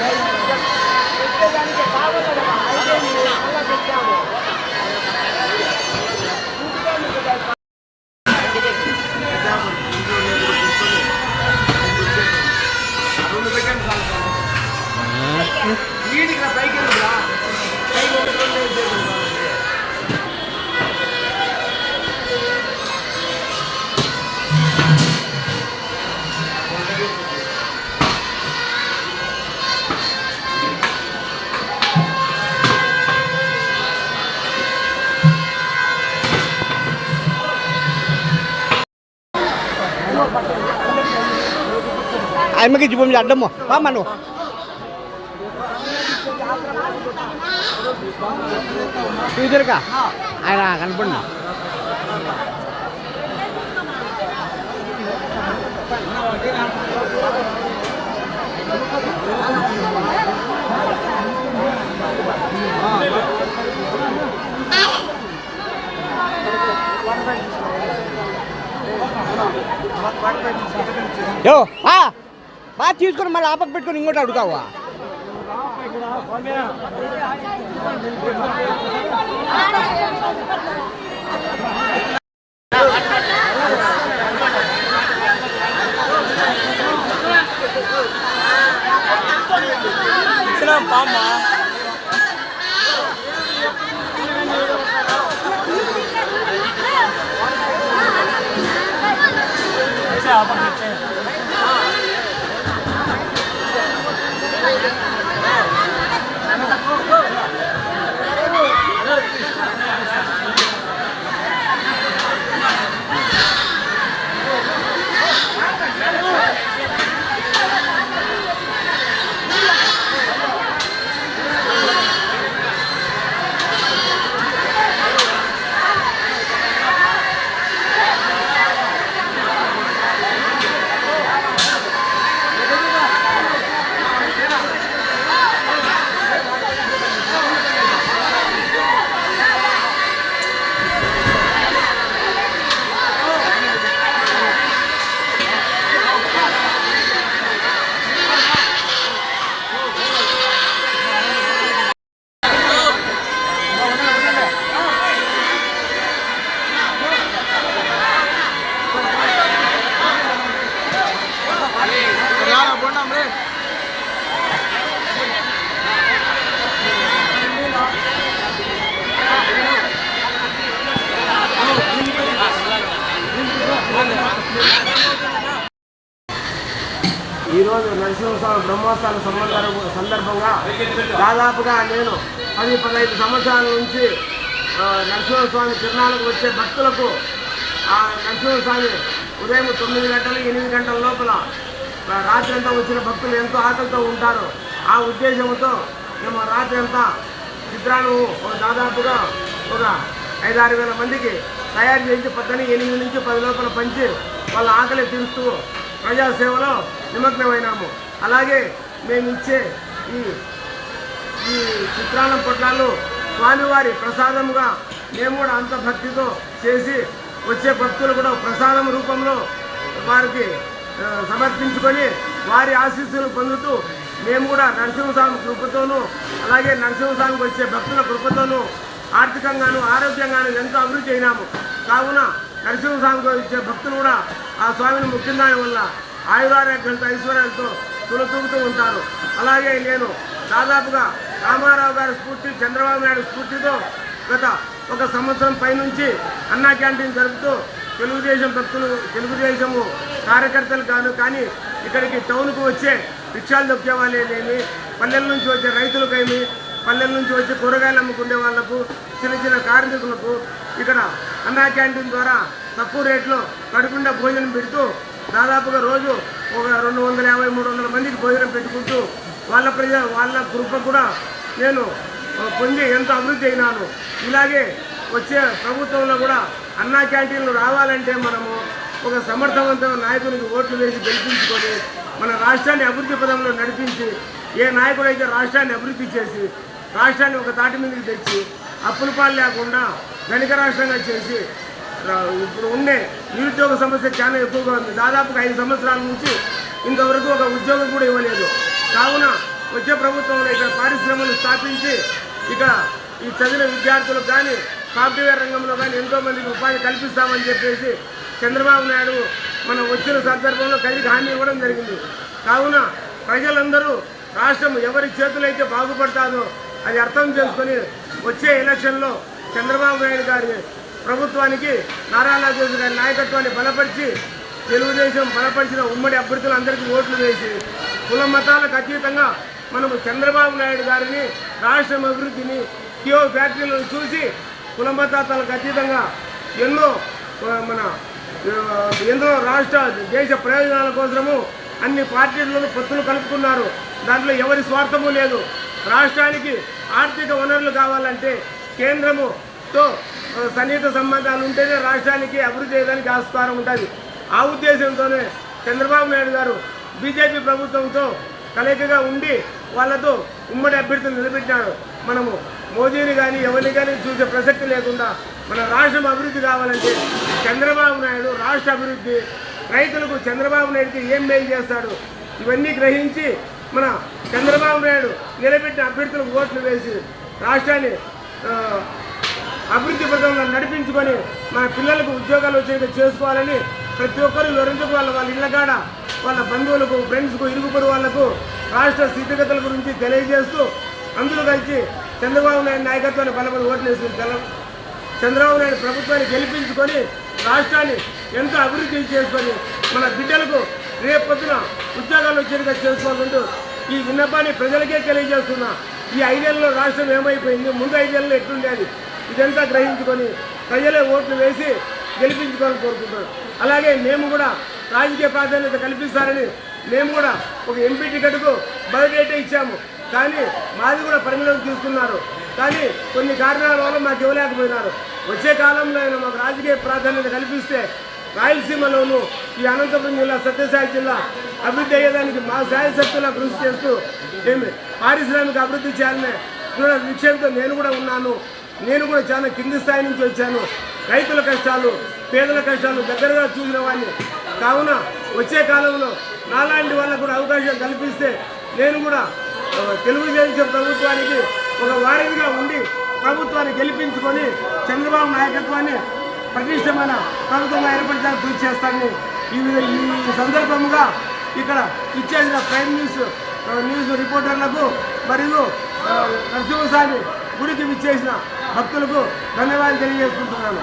రెండు ఆయమ్మకి చూపి అడ్డమ్మ బామ్మ నువ్వు చూదురుగా ఆయన కనపడినా యో బా బా తీసుకుని మళ్ళీ ఆపక పెట్టుకొని ఇంకోటి అడుగుతావా? రారా, ఈరోజు నరసింహస్వామి బ్రహ్మోత్సవాల సంబంధ సందర్భంగా దాదాపుగా నేను పది పదహైదు సంవత్సరాల నుంచి నరసింహస్వామి తిరునాళ్ళకు వచ్చే భక్తులకు ఆ నరసింహస్వామి ఉదయం తొమ్మిది గంటలు ఎనిమిది గంటల లోపల రాత్రి అంతా వచ్చిన భక్తులు ఎంతో ఆకలితో ఉంటారు. ఆ ఉద్దేశంతో మేము రాత్రి అంతా చిత్రాలు దాదాపుగా ఒక ఐదారు వేల మందికి తయారు చేసి పద్దెనిమిది ఎనిమిది నుంచి పది లోపల పంచి వాళ్ళ ఆకలి తీరుస్తూ ప్రజాసేవలో నిమగ్నమైనాము. అలాగే మేము ఇచ్చే ఈ ఈ చిత్రాన్నం పొట్లాలు స్వామివారి ప్రసాదముగా మేము కూడా అంత భక్తితో చేసి వచ్చే భక్తులు కూడా ప్రసాదం రూపంలో వారికి సమర్పించుకొని వారి ఆశీస్సులు పొందుతూ మేము కూడా నరసింహస్వామి కృపతోనూ అలాగే నరసింహస్వామికి వచ్చే భక్తుల కృపతోనూ ఆర్థికంగాను ఆరోగ్యంగాను ఎంతో అభివృద్ధి అయినాము. కావున నరసింహస్వామికి వచ్చే భక్తులు కూడా ఆ స్వామిని ముఖ్యం దాని వల్ల ఆయురారోగ్యంతో ఐశ్వర్యాలతో తులతూగుతూ ఉంటారు. అలాగే నేను దాదాపుగా రామారావు గారి స్ఫూర్తి చంద్రబాబు నాయుడు స్ఫూర్తితో గత ఒక సంవత్సరం పైనుంచి అన్నా క్యాంటీన్ జరుపుతూ తెలుగుదేశం భక్తులు తెలుగుదేశము కార్యకర్తలు కాదు కానీ ఇక్కడికి టౌన్కు వచ్చే రిక్షాలు దొక్కే వాళ్ళేమి పల్లెల నుంచి వచ్చే రైతులకేమి పల్లెల నుంచి వచ్చి కూరగాయలు అమ్ముకునే వాళ్ళకు చిన్న చిన్న కార్మికులకు ఇక్కడ అన్నా క్యాంటీన్ ద్వారా తక్కువ రేట్లో కడుకుండా భోజనం పెడుతూ దాదాపుగా రోజు ఒక రెండు వందల యాభై మూడు వందల మందికి భోజనం పెట్టుకుంటూ వాళ్ళ ప్రజ వాళ్ళ కృప కూడా నేను పొంది ఎంతో అభివృద్ధి అయినాను. ఇలాగే వచ్చే ప్రభుత్వంలో కూడా అన్నా క్యాంటీన్లు రావాలంటే మనము ఒక సమర్థవంతమైన నాయకునికి ఓట్లు వేసి గెలిపించుకొని మన రాష్ట్రాన్ని అభివృద్ధి పదంలో నడిపించి ఏ నాయకుడైతే రాష్ట్రాన్ని అభివృద్ధి చేసి రాష్ట్రాన్ని ఒక తాటి మీదకి తెచ్చి అప్పుల పాలు లేకుండా ధనిక రాష్ట్రంగా చేసి ఇప్పుడు ఉండే నిరుద్యోగ సమస్య చాలా ఎక్కువగా ఉంది. దాదాపుగా ఐదు సంవత్సరాల నుంచి ఇంతవరకు ఒక ఉద్యోగం కూడా ఇవ్వలేదు. కావున వచ్చే ప్రభుత్వంలో ఇక్కడ పారిశ్రమలు స్థాపించి ఇక్కడ ఈ చదివిన విద్యార్థులకు కానీ సాఫ్ట్వేర్ రంగంలో కానీ ఎంతోమందికి ఉపాధి కల్పిస్తామని చెప్పేసి చంద్రబాబు నాయుడు మనం వచ్చిన సందర్భంలో కలిగి హామీ ఇవ్వడం జరిగింది. కావున ప్రజలందరూ రాష్ట్రం ఎవరి చేతులైతే బాగుపడతాదో అది అర్థం చేసుకొని వచ్చే ఎలక్షన్లో చంద్రబాబు నాయుడు గారి ప్రభుత్వానికి నారా లోకేష్ గారి నాయకత్వాన్ని బలపరిచి తెలుగుదేశం బలపరిచిన ఉమ్మడి అభ్యర్థులందరికీ ఓట్లు వేసి కుల మతాలకు అతీతంగా మనము చంద్రబాబు నాయుడు గారిని రాష్ట్రం అభివృద్ధిని కియో ఫ్యాక్టరీలను చూసి కుల మతాలకు అతీతంగా ఎన్నో మన ఎన్నో రాష్ట్ర దేశ ప్రయోజనాల కోసము అన్ని పార్టీలను పొత్తులు కలుపుకున్నారు. దాంట్లో ఎవరి స్వార్థము లేదు. రాష్ట్రానికి ఆర్థిక వనరులు కావాలంటే కేంద్రము తో సన్నిహిత సంబంధాలు ఉంటేనే రాష్ట్రానికి అభివృద్ధి చేయడానికి ఆస్కారం ఉంటుంది. ఆ ఉద్దేశంతోనే చంద్రబాబు నాయుడు గారు బీజేపీ ప్రభుత్వంతో కలయికగా ఉండి వాళ్ళతో ఉమ్మడి అభ్యర్థులు నిలబెట్టినాడు మనము మోదీని కానీ ఎవరిని కానీ చూసే ప్రసక్తి లేకుండా మన రాష్ట్రం అభివృద్ధి కావాలంటే చంద్రబాబు నాయుడు రాష్ట్ర అభివృద్ధి రైతులకు చంద్రబాబు నాయుడుకి ఏం మేలు చేస్తాడు? ఇవన్నీ గ్రహించి మన చంద్రబాబు నాయుడు నిలబెట్టిన అభ్యర్థులకు ఓట్లు వేసి రాష్ట్రాన్ని అభివృద్ధి పథకంలో నడిపించుకొని మన పిల్లలకు ఉద్యోగాలు వచ్చేది చేసుకోవాలని ప్రతి ఒక్కరు వివరించుకు వాళ్ళ వాళ్ళ ఇళ్ళకాడ వాళ్ళ బంధువులకు ఫ్రెండ్స్కు ఇరుగుపడి వాళ్ళకు వాళ్ళకు రాష్ట్ర స్థితిగతుల గురించి తెలియజేస్తూ అందరూ కలిసి చంద్రబాబు నాయుడు నాయకత్వాన్ని బలపడి ఓట్లు వేసి చంద్రబాబు నాయుడు ప్రభుత్వాన్ని గెలిపించుకొని రాష్ట్రాన్ని ఎంతో అభివృద్ధి చేసుకొని మన బిడ్డలకు రేపొద్దున ఉద్యోగాలు వచ్చేట్టుగా చేసుకోవాలంటూ ఈ విన్నపాన్ని ప్రజలకే తెలియజేస్తున్నా. ఈ ఐదేళ్ళలో రాష్ట్రం ఏమైపోయింది? ముందు ఐదేళ్ళలో ఎట్లుండేది? ఇదంతా గ్రహించుకొని ప్రజలే ఓట్లు వేసి గెలిపించుకోవాలని కోరుకుంటున్నాను అలాగే మేము కూడా రాజకీయ ప్రాధాన్యత కల్పిస్తారని మేము కూడా ఒక ఎంపీ టికెట్కు బయోడేటా ఇచ్చాము. కానీ మాది కూడా పరిగణలోకి తీసుకున్నారు. కానీ కొన్ని కారణాల వల్ల మాకు ఇవ్వలేకపోయినారు. వచ్చే కాలంలో అయినా మాకు రాజకీయ ప్రాధాన్యత కల్పిస్తే రాయలసీమలోను ఈ అనంతపురం జిల్లా సత్యసాయి జిల్లా అభివృద్ధి అయ్యేదానికి మా శాయశక్తులా కృషి చేస్తూ ఏమి పారిశ్రామిక అభివృద్ధి చేయాలనే దృఢ నిశ్చయంతో నేను కూడా ఉన్నాను. నేను కూడా చాలా కింది స్థాయి నుంచి వచ్చాను. రైతుల కష్టాలు పేదల కష్టాలు దగ్గరగా చూసిన వాడిని. కావున వచ్చే కాలంలో నాలాంటి వాళ్ళకు కూడా అవకాశం కల్పిస్తే నేను కూడా తెలుగుదేశం ప్రభుత్వానికి ఒక వారధిగా ఉండి ప్రభుత్వాన్ని గెలిపించుకొని చంద్రబాబు నాయకత్వాన్ని ప్రతిష్టమైన ప్రభుత్వంగా ఏర్పడడానికి కృషి చేస్తానని ఈ ఈ సందర్భంగా ఇక్కడ ఇచ్చేసిన ప్రైమ్ న్యూస్ న్యూస్ రిపోర్టర్లకు మరియు నరసింహస్వామి గుడికి విచ్చేసిన భక్తులకు ధన్యవాదాలు తెలియజేసుకుంటున్నాను.